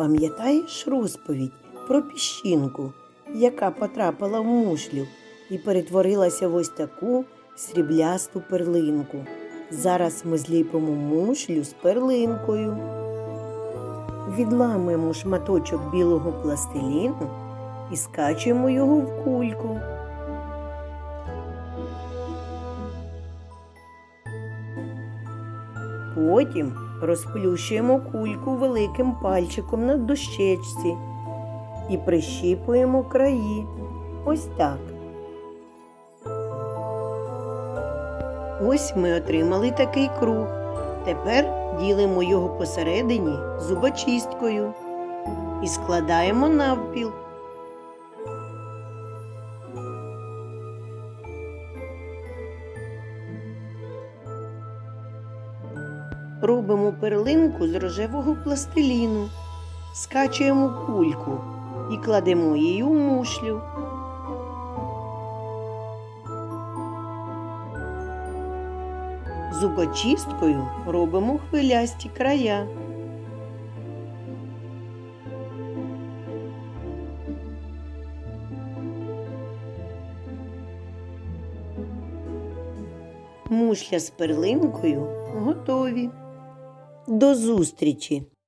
Пам'ятаєш розповідь про піщинку, яка потрапила в мушлю і перетворилася в ось таку сріблясту перлинку. Зараз ми зліпимо мушлю з перлинкою. Відламуємо шматочок білого пластиліну і скачуємо його в кульку. Потім розплющуємо кульку великим пальчиком на дощечці і прищіпуємо краї. Ось так. Ось ми отримали такий круг. Тепер ділимо його посередині зубочисткою і складаємо навпіл. Робимо перлинку з рожевого пластиліну, скачуємо кульку і кладемо її у мушлю. Зубочисткою робимо хвилясті края. Мушля з перлинкою готові. До зустрічі!